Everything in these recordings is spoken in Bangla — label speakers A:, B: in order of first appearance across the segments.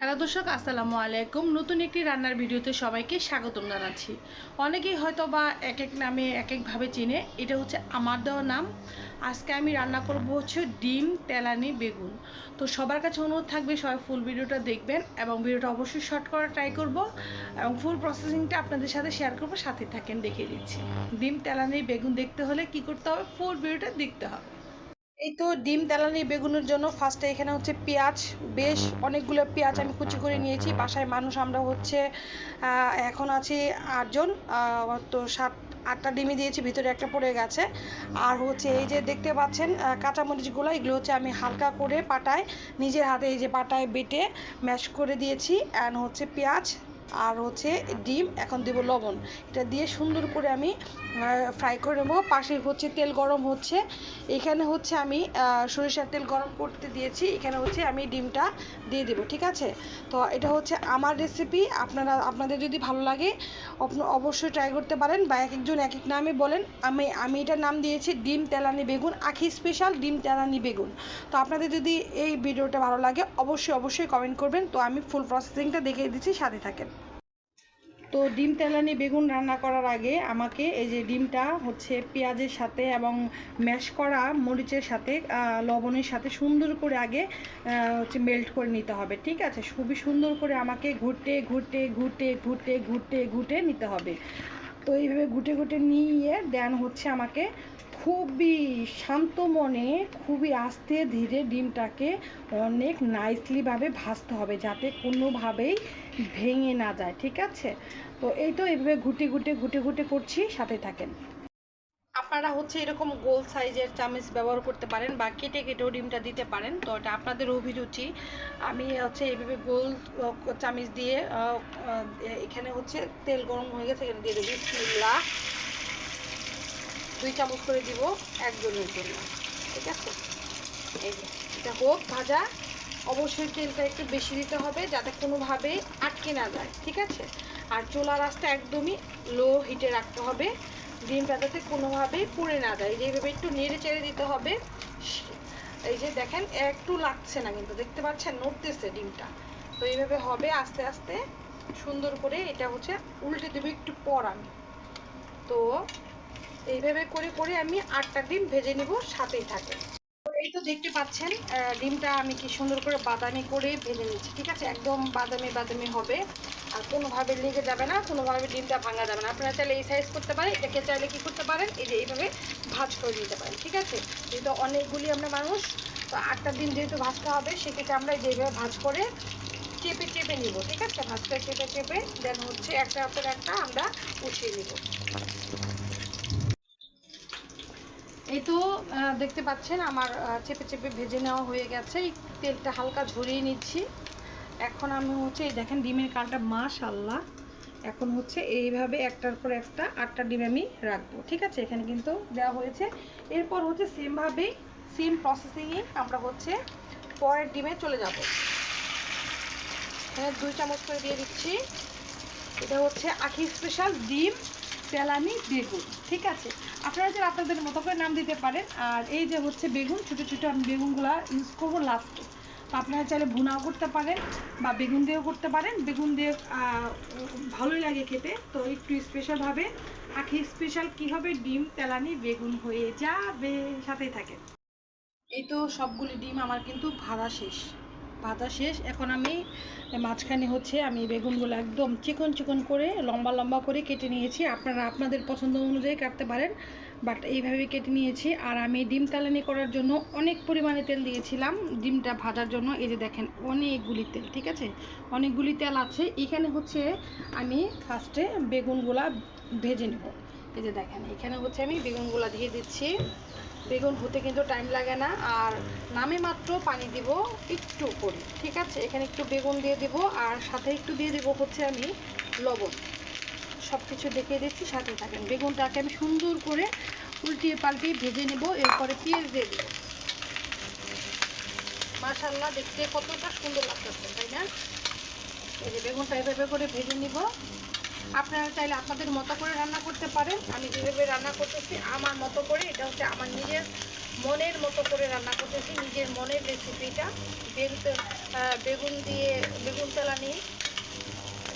A: হ্যালো দর্শক, আসসালামু আলাইকুম। নতুন একটি রান্নার ভিডিওতে সবাইকে স্বাগতম জানাচ্ছি। অনেকেই হয়তো বা এক এক নামে এক একভাবে চেনে। এটা হচ্ছে আমার দেওয়া নাম। আজকে আমি রান্না করব হচ্ছে ডিম, তেলানি, বেগুন। তো সবার কাছে অনুরোধ থাকবে সবাই ফুল ভিডিওটা দেখবেন এবং ভিডিওটা অবশ্যই শর্ট করার ট্রাই করব এবং ফুল প্রসেসিংটা আপনাদের সাথে শেয়ার করব, সাথে থাকেন, দেখিয়ে দিচ্ছি। ডিম, তেলানি, বেগুন দেখতে হলে কি করতে হবে? ফুল ভিডিওটা দেখতে হবে। এই তো ডিম, তেলানি, বেগুনের জন্য ফার্স্টে এখানে হচ্ছে পেঁয়াজ, বেশ অনেকগুলো পেঁয়াজ আমি কুচি করে নিয়েছি। বাসায় মানুষ আমরা হচ্ছে এখন আছি আটজন তো সাত, আটটা ডিমই দিয়েছি, ভিতরে একটা পড়ে গেছে। আর হচ্ছে এই যে দেখতে পাচ্ছেন কাঁচামরিচগুলো, এগুলো হচ্ছে আমি হালকা করে পাটায়, নিজের হাতে এই যে পাটায় বেটে ম্যাশ করে দিয়েছি অ্যান্ড হচ্ছে পেঁয়াজ আর হচ্ছে ডিম, এখন দেবো লবণ। এটা দিয়ে সুন্দর করে আমি ফ্রাই করে নেব। পাশে হচ্ছে তেল গরম হচ্ছে। এখানে হচ্ছে আমি সরিষার তেল গরম করতে দিয়েছি। এখানে হচ্ছে আমি ডিমটা দিয়ে দেবো, ঠিক আছে? তো এটা হচ্ছে আমার রেসিপি আপনারা, আপনাদের যদি ভালো লাগে অবশ্যই ট্রাই করতে পারেন। বা এক একজন এক এক নামে বলেন। আমি আমি এটার নাম দিয়েছি, ডিম তেলানি বেগুন। আখি স্পেশাল ডিম তেলানি বেগুন। তো আপনাদের যদি এই ভিডিওটা ভালো লাগে, অবশ্যই অবশ্যই কমেন্ট করবেন। তো আমি ফুল প্রসেসিংটা দেখিয়ে দিচ্ছি, সাথে থাকেন। তো ডিম তেলানি বেগুন রান্না করার আগে আমাকে এই যে ডিমটা হচ্ছে পেঁয়াজের সাথে এবং ম্যাশ করা মরিচের সাথে লবণের সাথে সুন্দর করে আগে হচ্ছে মেল্ট করে নিতে হবে, ঠিক আছে? খুবই সুন্দর করে আমাকে ঘুরতে ঘুরতে ঘুরতে ঘুরতে ঘুরতে ঘুরতে নিতে হবে। তো এইভাবে ঘুটে ঘুটে নিয়ে দেন হচ্ছে আমাকে খুবই শান্ত মনে, খুবই আস্তে ধীরে ডিমটাকে অনেক নাইসলিভাবে ভাজতে হবে, যাতে কোনোভাবেই ভেঙে না যায়, ঠিক আছে? তো এই তো এইভাবে ঘুটে ঘুটে ঘুটে ঘুটে করছি সাথে থাকেন। আপনারা হচ্ছে এরকম গোল সাইজের চামচ ব্যবহার করতে পারেন বা কেটে কেটেও ডিমটা দিতে পারেন। তো এটা আপনাদের অভিরুচি। আমি হচ্ছে এইভাবে গোল চামচ দিয়ে এখানে হচ্ছে তেল গরম হয়ে গেছে, এখানে দিয়ে দেবো। বিসমিল্লাহ। দুই চামচ করে দিব একজনের জন্য। ঠিক আছে? এটা হোক, ভাজা। অবশ্যই তেলটা একটু বেশি দিতে হবে যাতে কোনোভাবে আটকে না যায়। ঠিক আছে? আর চোলা আঁচটা একদমই লো হিটে রাখতে হবে। ডিমটা যাতে কোনোভাবেই পুড়ে না যায়। যেভাবে একটু নেড়ে চেড়ে দিতে হবে। এই যে দেখেন, একটু লাগছে না কিন্তু। দেখতে পাচ্ছেন, নড়তেছে ডিমটা। তো এইভাবে হবে আস্তে আস্তে। সুন্দর করে এটা হচ্ছে উল্টে দেবো একটু পর আমি। তো এইভাবে করে করে আমি আটটা ডিম ভেজে নিব, সাথেই থাকে এই তো দেখতে পাচ্ছেন ডিমটা আমি কি সুন্দর করে বাদামি করে ভেজে নিচ্ছি ঠিক আছে? একদম বাদামি বাদামি হবে। আর কোনোভাবে লেগে যাবে না, কোনোভাবে ডিমটা ভাঙা যাবে না। আপনারা চাইলে এই সাইজ করতে পারেন, এটাকে চাইলে কি করতে পারেন? এই যে এইভাবে ভাজ করে দিতে পারেন, ঠিক আছে? যেহেতু অনেকগুলি আমরা মানুষ, তো আটটা ডিম যেহেতু ভাজতে হবে, সেক্ষেত্রে আমরা যেভাবে ভাজ করে চেপে চেপে নিব, ঠিক আছে? ভাজ করে চেপে চেপে দেন হচ্ছে একটা পর একটা আমরা উঠিয়ে নিব। এই তো দেখতে পাচ্ছেন আমার চেপে চেপে ভেজে নেওয়া হয়ে গেছে। তেলটা হালকা ঝরিয়ে নিচ্ছি। এখন আমি হচ্ছে, এই দেখেন ডিমের কালটা মাশাল্লাহ এখন হচ্ছে এইভাবে একটার পর একটা আটটা ডিম আমি রাখব, ঠিক আছে? এখানে কিন্তু দেওয়া হয়েছে। এরপর হচ্ছে সেমভাবেই, সেম প্রসেসিংয়ে আমরা হচ্ছে পরের ডিমে চলে যাব। এখানে দুই চামচ করে দিয়ে দিচ্ছি। এটা হচ্ছে আখি স্পেশাল ডিম। তেলানি বেগুন, ঠিক আছে? আপনারা যে আপনাদের মতো করে নাম দিতে পারেন। আর এই যে হচ্ছে বেগুন, ছোটো ছোটো আমি বেগুনগুলো ইউজ করব লাস্টে আপনারা চাইলে ভুনাও করতে পারেন বা বেগুন দিয়েও করতে পারেন। বেগুন দিয়ে ভালোই লাগে খেতে। তো একটু স্পেশালভাবে আখি স্পেশাল কী হবে? ডিম, তেলানি, বেগুন হয়ে যাবে। সাথেই থাকে এই তো সবগুলি ডিম আমার কিন্তু ভাজা শেষ। ভাজা শেষ। এখন আমি মাঝখানে হচ্ছে আমি বেগুনগুলো একদম চিকন চিকন করে, লম্বা লম্বা করে কেটে নিয়েছি। আপনারা আপনাদের পছন্দ অনুযায়ী কাটতে পারেন, বাট এইভাবে কেটে নিয়েছি। আর আমি ডিম তেলানি করার জন্য অনেক পরিমাণে তেল দিয়েছিলাম ডিমটা ভাজার জন্য। এই যে দেখেন, অনেকগুলি তেল, ঠিক আছে? অনেকগুলি তেল আছে। এখানে হচ্ছে আমি ফার্স্টে বেগুনগুলা ভেজে নেব। এই যে দেখেন, এখানে হচ্ছে আমি বেগুনগুলা দিয়ে দিচ্ছি। বেগুন হতে কিন্তু টাইম লাগে না। আর নামে মাত্র পানি দিব একটু করে ঠিক আছে? এখানে একটু বেগুন দিয়ে দিব, আর সাথে একটু দিয়ে দিব হচ্ছে আমি লবণ। সব কিছু দেখিয়ে দিচ্ছি, সাথে থাকেন। বেগুনটাকে আমি সুন্দর করে উল্টিয়ে পাল্টিয়ে ভেজে নেব, এরপরে পেঁয়াজ দিয়ে দেবো। মাশাল্লাহ দেখতে কতটা সুন্দর লাগতেছে, তাই না? এই যে বেগুনটা এভাবে করে ভেজে নিব। আপনারা চাইলে আপনাদের মতো করে রান্না করতে পারেন। আমি যেভাবে রান্না করতেছি, আমার মতো করে, এটা হচ্ছে আমার নিজের মনের মতো করে রান্না করতেছি, নিজের মনের রেসিপিটা বেগুন দিয়ে, বেগুন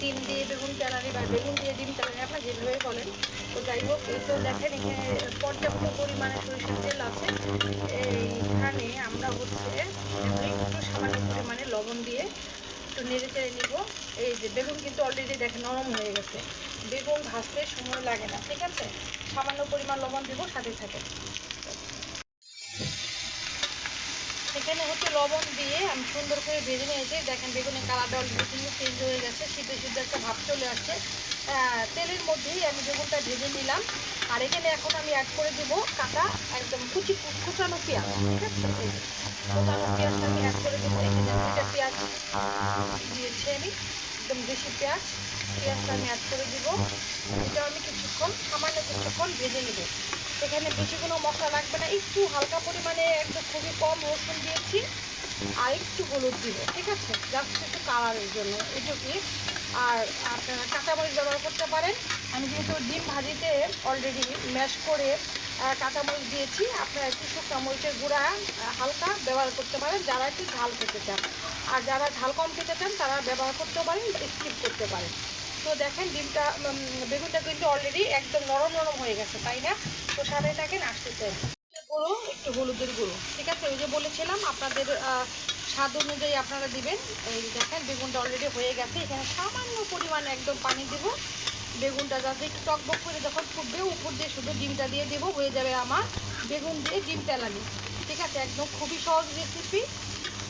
A: ডিম দিয়ে বেগুন তেলানি বা বেগুন দিয়ে ডিম তেলানি, আপনার যেভাবে বলেন। তো যাই হোক, এই তো দেখেন এখানে পর্যাপ্ত পরিমাণে সরিষার তেল আছে। এইখানে আমরা হচ্ছে একটু সামান্য পরিমাণে লবণ দিয়ে একটু নেড়ে চেড়ে নিব। এই যে বেগুন কিন্তু অলরেডি দেখেন নরম হয়ে গেছে। বেগুন ভাজতে সময় লাগে না, ঠিক আছে? সামান্য পরিমাণ লবণ দেবো, সাথে থাকে এখানে হচ্ছে লবণ দিয়ে আমি সুন্দর করে ভেজে নিয়েছি। দেখেন বেগুনের কালারটা অলরেডি কিন্তু চেঞ্জ হয়ে গেছে, সিদ্ধ সিদ্ধ একটা ভাব চলে আসছে। তেলের মধ্যেই আমি বেগুনটা ভেজে নিলাম। আর এখানে এখন আমি অ্যাড করে দেব কাঁচা একদম কুচি কুচানো পেঁয়াজ, ঠিক আছে? কুচানো পেঁয়াজটা আমি অ্যাড করে দেবো। এখানে দুইটা পেঁয়াজ দিয়েছি আমি, একদম বেশি পেঁয়াজ। পেঁয়াজটা আমি অ্যাড করে দিব। এটা আমি কিছুক্ষণ, সামান্য কিছুক্ষণ ভেজে নেব। এখানে বেশি কোনো মশলা লাগবে না। একটু হালকা পরিমাণে একটু খুবই কম রসুন দিয়েছি। আর একটু হলুদ দিব, ঠিক আছে? জাস্ট একটু কালারের জন্য। এটুকুই আর আপনারা কাঁচামরিচ ব্যবহার করতে পারেন। আমি যেহেতু ডিম ভাজিতে অলরেডি ম্যাশ করে কাঁচামরিচ দিয়েছি, আপনারা একটু শুকনো মরিচের গুঁড়া হালকা ব্যবহার করতে পারেন, যারা একটু ঝাল খেতে চান। আর যারা ঝাল কম খেতে চান, তারা ব্যবহার করতে পারেন স্কিপ করতে পারেন। তো দেখেন, ডিমটা বেগুনটা কিন্তু অলরেডি একদম নরম নরম হয়ে গেছে, তাই না? তো সাথে থাকেন, আসতেছে। গুঁড়ো একটু হলুদের গুঁড়ো, ঠিক আছে? ওই যে বলেছিলাম, আপনাদের স্বাদ অনুযায়ী আপনারা দিবেন। এই দেখেন, বেগুনটা অলরেডি হয়ে গেছে। এখানে সামান্য পরিমাণে একদম পানি দিব। বেগুনটা যাতে একটু টকবক করে যখন ফুটবে, উপর দিয়ে শুধু ডিমটা দিয়ে দেবো, হয়ে যাবে আমার বেগুন দিয়ে ডিম তেলানি। ঠিক আছে? একদম খুবই সহজ রেসিপি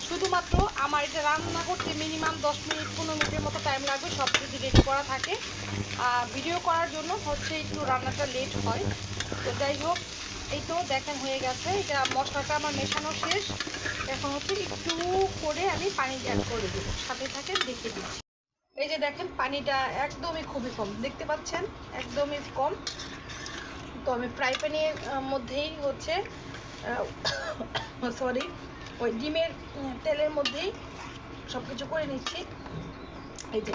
A: শুধুমাত্র আমার এটা রান্না করতে মিনিমাম দশ মিনিট, পনেরো মিনিটের মতো টাইম লাগবে, সব কিছু রেডি করা থাকে। আর ভিডিও করার জন্য হচ্ছে একটু রান্নাটা লেট হয়। তো যাই হোক, এই তো দেখেন হয়ে গেছে। এটা মশলাটা আমার মেশানো শেষ। এখন হচ্ছে একটু করে আমি পানি অ্যাড করে দেবো। সাথে থাকে দেখে দিচ্ছি। এই যে দেখেন, পানিটা একদমই খুবই কম। দেখতে পাচ্ছেন? একদমই কম। তো আমি ফ্রাই প্যানের মধ্যেই হচ্ছে সরি ওই ডিমের তেলের মধ্যেই সব কিছু করে নিচ্ছি। এই যে,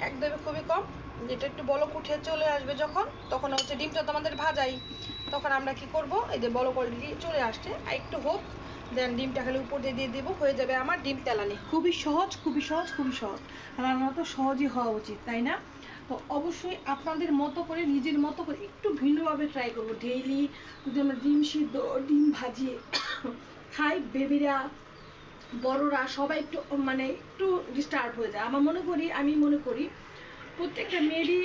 A: একদমই খুবই কম। যেটা একটু বলক উঠে চলে আসবে যখন, তখন হচ্ছে ডিমটা তো আমাদের ভাজাই। তখন আমরা কি করব? এই যে বলক অলরেডি চলে আসছে। আর একটু হোক দেন ডিমটা খালি উপর দিয়ে দিয়ে দেবো হয়ে যাবে আমার ডিম তেলানি। খুবই সহজ খুবই সহজ খুবই সহজ। রান্না তো সহজই হওয়া উচিত তাই না? তো অবশ্যই আপনাদের মতো করে নিজের মতো করে একটু ভিন্নভাবে ট্রাই করব। ডেইলি যদি আমরা ডিম সিদ্ধ ডিম ভাজিয়ে খাই বেবিরা বড়রা সবাই একটু মানে একটু ডিস্টার্ব হয়ে যায়। আমার মনে করি আমি মনে করি প্রত্যেকটা মেয়েরই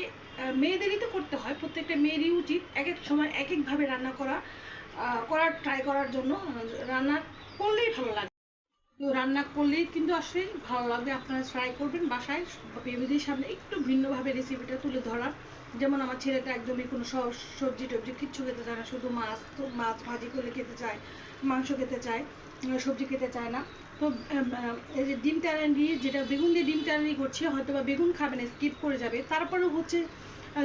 A: মেয়েদেরই তো করতে হয় প্রত্যেকটা মেয়েরই উচিত এক এক সময় এক একভাবে রান্না করা করার ট্রাই করার জন্য। আহ, রান্না করলেই ভালো লাগে। তো রান্না করলেই কিন্তু আসলে ভালো লাগবে, আপনারা ট্রাই করবেন বাসায়। বেবিদের সামনে একটু ভিন্নভাবে রেসিপিটা তুলে ধরার। যেমন আমার ছেলেটা একদমই কোনো সবজি টবজি কিচ্ছু খেতে চায় না, শুধু মাছ তো মাছ ভাজি করলে খেতে চায়, মাংস খেতে চায় সবজি খেতে চায় না। তো এই যে ডিম তেলানি, যেটা বেগুন দিয়ে ডিম তেলানি করছি হয়তো বা বেগুন খাবে না স্কিপ করে যাবে। তারপরেও হচ্ছে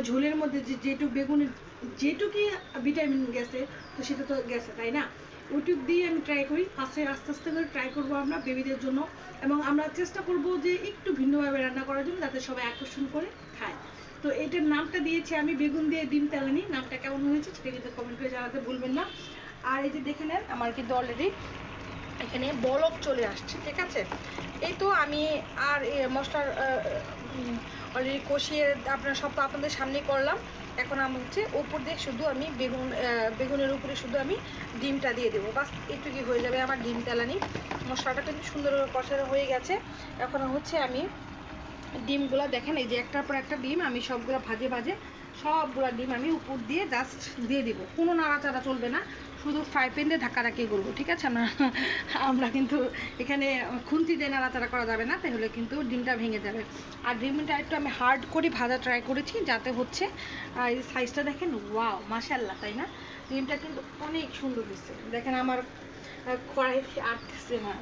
A: ঝোলের মধ্যে যেটুকু বেগুনের যেটুকুই ভিটামিন গেছে, তো সেটা তো গেছে, তাই না? ওইটুক দিয়ে আমি ট্রাই করি। আস্তে আস্তে আস্তে করে ট্রাই করব আমরা বেবিদের জন্য। এবং আমরা চেষ্টা করব যে একটু ভিন্নভাবে রান্না করার জন্য যাতে সবাই আকর্ষণ করে খায়। তো এইটার নামটা দিয়েছি আমি, বেগুন দিয়ে ডিম তেলানি। নামটা কেমন হয়েছে সেটা কিন্তু কমেন্ট করে জানাতে ভুলবেন না। আর এই যে দেখে নেন, আমার কিন্তু অলরেডি এখানে বলক চলে আসছে, ঠিক আছে? এই তো আমি আর মশলার অলরেডি কষিয়ে আপনার সব তো আপনাদের সামনেই করলাম। এখন আমি হচ্ছে উপর দিয়ে শুধু আমি বেগুন বেগুনের উপরে শুধু আমি ডিমটা দিয়ে দেবো। বাস একটুকি হয়ে যাবে আমার ডিম তেলানি। মশলাটা কিন্তু সুন্দরভাবে কষানো হয়ে গেছে। এখন হচ্ছে আমি ডিমগুলো দেখেন, এই যে একটার পর একটা ডিম আমি সবগুলো ভাজে ভাজে সবগুলো ডিম আমি উপর দিয়ে জাস্ট দিয়ে দিব। কোনো নাড়াচাড়া চলবে না। শুধু ফ্রাই দিয়ে ধাক্কা ধাক্কি করব ঠিক আছে না? আমরা কিন্তু এখানে খুন্তি দিয়ে নাড়াচাড়া করা যাবে না তাহলে কিন্তু ডিমটা ভেঙে যাবে। আর ডিমটা একটু আমি হার্ড করে ভাজা ট্রাই করেছি যাতে হচ্ছে এই সাইজটা দেখেন ওয়াও মাশাল্লাহ তাই না? ডিমটা কিন্তু অনেক সুন্দর দিচ্ছে দেখেন আমার আহ, কড়াই আটতেছে না।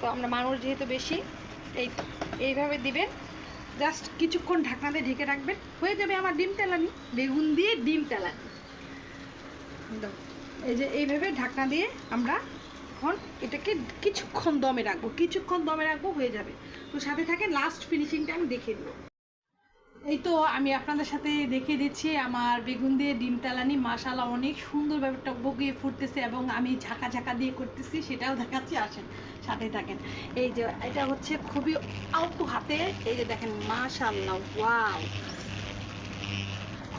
A: তো আমরা মানুষ যেহেতু বেশি এই এইভাবে দিবেন জাস্ট কিছুক্ষণ ঢাকনা দিয়ে ঢেকে রাখবেন। হয়ে যাবে আমার ডিম তেলানি বেগুন দিয়ে ডিম তেলানি। দাও। এই যে এইভাবে ঢাকনা দিয়ে আমরা এখন এটাকে কিছুক্ষণ দমে রাখব। কিছুক্ষণ দমে রাখব, হয়ে যাবে। তো সাথে থাকে লাস্ট ফিনিশিংটা আমি দেখিয়ে দেবো। এই তো আমি আপনাদের সাথে দেখিয়ে দিচ্ছি, আমার বেগুন দিয়ে ডিম তেলানি। মাসালা অনেক সুন্দরভাবে টকবগিয়ে ফুটতেছে এবং আমি ঝাঁকা ঝাঁকা দিয়ে করতেছি, সেটাও দেখাচ্ছি। আসেন, সাথে থাকেন। এই যে, এটা হচ্ছে খুবই আলতো হাতে। এই যে দেখেন মাশাল্লাহ ওয়াও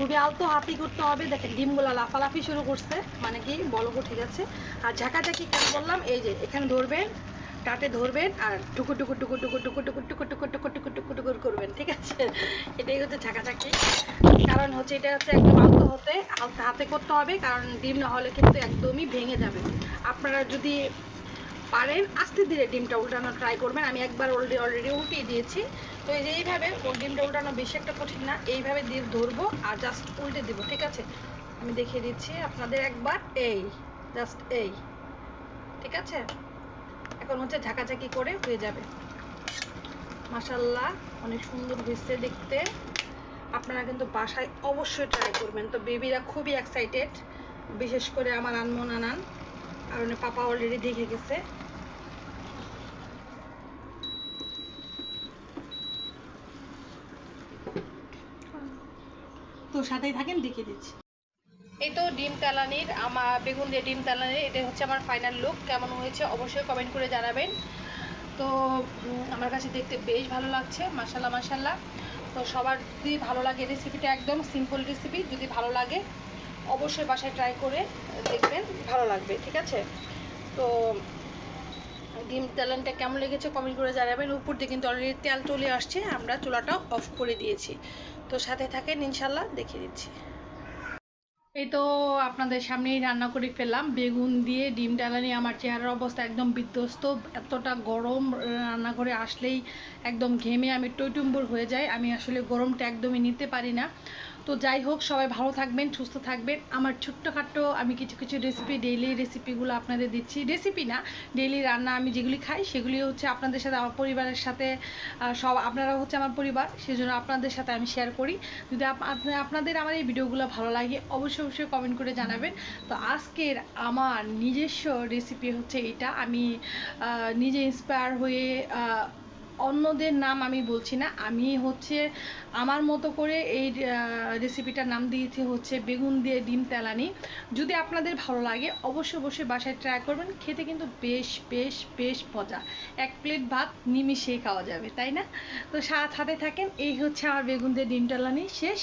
A: খুবই আলতো হাতি করতে হবে দেখেন ডিমগুলো লাফালাফি শুরু করছে মানে কি বলব ঠিক আছে আর ঝাঁকাঝাঁকি কেন বললাম এই যে এখানে ধরবেন টাটে ধরবেন আর টুকু টুকু টুকু টুকু টুকু টুকু টুকু টুকু টুকু টুকু টুকু টুকুর করবেন ঠিক আছে এটাই হচ্ছে ঝাঁকাঝাঁকি কারণ হচ্ছে এটা হচ্ছে একদম আলতো হতে আলতো হাতে করতে হবে কারণ ডিম না হলে কিন্তু একদমই ভেঙে যাবে আপনারা যদি পারেন আস্তে ধীরে ডিমটা উল্টানো ট্রাই করবেন আমি একবার অলরেডি অলরেডি উল্টিয়ে দিয়েছি তো এই যে এইভাবে ডিমটা উল্টানো বেশি একটা কঠিন না, এইভাবে দিয়ে ধরবো আর জাস্ট উল্টে দিব, ঠিক আছে? আমি দেখিয়ে দিচ্ছি আপনাদের একবার, এই জাস্ট এই, ঠিক আছে? এখন হচ্ছে ঝাঁকাঝাঁকি করে হয়ে যাবে। মাশাল্লাহ অনেক সুন্দর হয়েছে দেখতে। আপনারা কিন্তু বাসায় অবশ্যই ট্রাই করবেন। তো বেবিরা খুবই এক্সাইটেড বিশেষ করে আমার আনমন আনান কারণ পাপা অলরেডি দেখে গেছে। সাথেই থাকেন, দেখিয়ে দিচ্ছি। এই তো ডিম তেলানির আমার বেগুন দিয়ে ডিম তেলানির এটা হচ্ছে আমার ফাইনাল লুক কেমন হয়েছে অবশ্যই কমেন্ট করে জানাবেন। তো আমার কাছে দেখতে বেশ ভালো লাগছে মাসাল্লাহ মাসাল্লাহ তো সবার যদি ভালো লাগে রেসিপিটা একদম সিম্পল রেসিপি যদি ভালো লাগে, অবশ্যই বাসায় ট্রাই করে দেখবেন, ভালো লাগবে, ঠিক আছে? তো, ডিম তেলানটা কেমন লেগেছে কমেন্ট করে জানাবেন। উপর দিয়ে কিন্তু অলরেডি তেল চলে আসছে, আমরা চুলাটা অফ করে দিয়েছি। তো সাথে থাকেন, ইনশাল্লাহ, দেখিয়ে দিচ্ছি। এই তো আপনাদের সামনেই রান্না করে ফেললাম। বেগুন দিয়ে, ডিম ডালানি আমার চেহারার অবস্থা একদম বিধ্বস্ত। এতটা গরম রান্না করে আসলেই একদম ঘেমে আমি টইটুম্বুর হয়ে যাই। আমি আসলে গরমটা একদমই নিতে পারি না। তো যাই হোক, সবাই ভালো থাকবেন, সুস্থ থাকবেন। আমার ছোট্টখাটো আমি কিছু কিছু রেসিপি ডেইলি রেসিপিগুলো আপনাদের দিচ্ছি। রেসিপি না ডেইলি রান্না আমি যেগুলি খাই, সেগুলি হচ্ছে আপনাদের সাথে, আমার পরিবারের সাথে সব আপনারা হচ্ছে আমার পরিবার, সেজন্য আপনাদের সাথে আমি শেয়ার করি। যদি আপনাদের আমার এই ভিডিওগুলো ভালো লাগে, অবশ্যই অবশ্যই কমেন্ট করে জানাবেন। তো আজকের আমার নিজস্ব রেসিপি হচ্ছে এটা। আমি নিজে ইন্সপায়ার হয়ে অন্যদের নাম আমি বলছি না। আমি হচ্ছে, আমার মতো করে এই রেসিপিটার নাম দিয়েছি হচ্ছে বেগুন দিয়ে ডিম তেলানি। যদি আপনাদের ভালো লাগে, অবশ্যই অবশ্যই বাসায় ট্রাই করবেন। খেতে কিন্তু বেশ বেশ বেশ মজা। এক প্লেট ভাত নিমিশেই খাওয়া যাবে, তাই না? তো সাথে থাকেন, এই হচ্ছে আমার বেগুন দিয়ে ডিম তেলানি শেষ।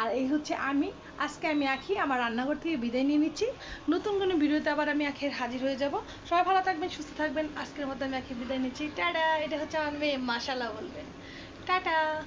A: আর এই হচ্ছে আমি, আজকে আমি আখি, আমার রান্নাঘর থেকে বিদায় নিয়ে নিচ্ছি। নতুন কোনো ভিডিওতে আবার আমি আখের হাজির হয়ে যাব। সবাই ভালো থাকবেন, সুস্থ থাকবেন। আজকের মতো আমি আখি বিদায় নিচ্ছি। টাটা! এটা হচ্ছে আমার মেয়ে মাশাল্লাহ বলবেন। টাটা।